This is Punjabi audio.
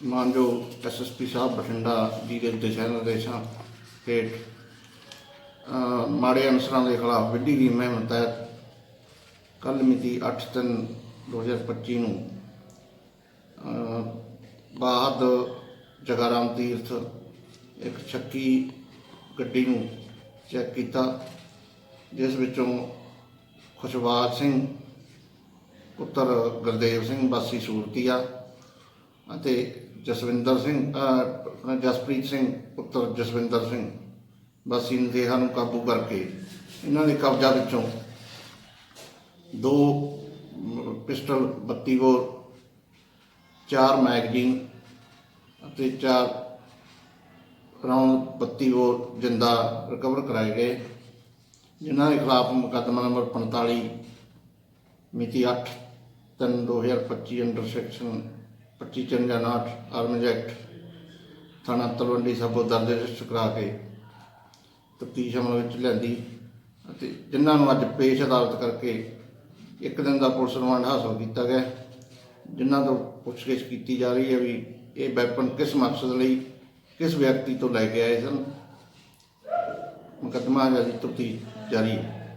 ਮਾਨਯੋਗ ਐਸਐਸਪੀ ਸਾਹਿਬ ਬਠਿੰਡਾ ਜੀ ਦੇ ਦਿਸ਼ਾ ਨਿਰਦੇਸ਼ਾਂ ਹੇਠ ਮਾੜੇ ਅਨਸਰਾਂ ਦੇ ਖਿਲਾਫ ਵਿੱਢੀ ਗਈ ਮੁਹਿੰਮ ਤਹਿਤ ਕੱਲ੍ਹ ਮਿਤੀ 8/3/2025 ਨੂੰ ਅਹ, ਬਾਹਦ ਜਗਾਰਾਮ ਤੀਰਥ ਇੱਕ ਛੱਕੀ ਗੱਡੀ ਨੂੰ ਚੈੱਕ ਕੀਤਾ ਜਿਸ ਵਿੱਚੋਂ ਖੁਸ਼ਬਾਜ ਸਿੰਘ ਪੁੱਤਰ ਗੁਰਦੇਵ ਸਿੰਘ ਬਾਸੀ ਸੂਰਤੀਆ ਅਤੇ ਜਸਵਿੰਦਰ ਸਿੰਘ ਅਹ, ਜਸਪ੍ਰੀਤ ਸਿੰਘ ਪੁੱਤਰ ਜਸਵਿੰਦਰ ਸਿੰਘ। ਵਾਸੀ ਨਦੇਹਾ ਨੂੰ ਕਾਬੂ ਕਰਕੇ ਇਹਨਾਂ ਦੇ ਕਬਜ਼ਾ ਵਿੱਚੋਂ ਦੋ ਪਿਸਟਲ 32 ਬੋਰ ਚਾਰ ਮੈਗਜ਼ੀਨ ਅਤੇ ਚਾਰ ਰਾਉਂਡ 32 ਬੋਰ ਜਿੰਦਾ ਰਿਕਵਰ ਕਰਾਏ ਗਏ ਜਿਨ੍ਹਾਂ ਦੇ ਖਿਲਾਫ ਮੁਕੱਦਮਾ ਨੰਬਰ 45 ਮਿਤੀ 8 3 2025 ਅੰਡਰ ਸੈਕਸ਼ਨ 2559 ਆਰਮਜ਼ ਐਕਟ ਥਾਣਾ ਤਲਵੰਡੀ ਸਾਬੋ ਦਰਜ ਰਜਿਸਟਰ ਕਰਾ ਕੇ ਤਫਤੀਸ਼ ਅਮਲ ਵਿੱਚ ਲਿਆਂਦੀ ਅਤੇ ਜਿਨ੍ਹਾਂ ਨੂੰ ਅੱਜ ਪੇਸ਼ ਅਦਾਲਤ ਕਰਕੇ ਇੱਕ ਦਿਨ ਦਾ ਪੁਲਿਸ ਰਿਮਾਂਡ ਹਾਸਲ ਕੀਤਾ ਗਿਆ। ਜਿਨ੍ਹਾਂ ਤੋਂ ਪੁੱਛਗਿੱਛ ਕੀਤੀ ਜਾ ਰਹੀ ਹੈ ਵੀ ਇਹ ਵੈਪਨ ਕਿਸ ਮਕਸਦ ਲਈ, ਕਿਸ ਵਿਅਕਤੀ ਤੋਂ ਲੈ ਕੇ ਆਏ ਸਨ। ਮੁਕੱਦਮਾ ਜਾਰੀ ਤਫਤੀਸ਼ ਜਾਰੀ ਹੈ।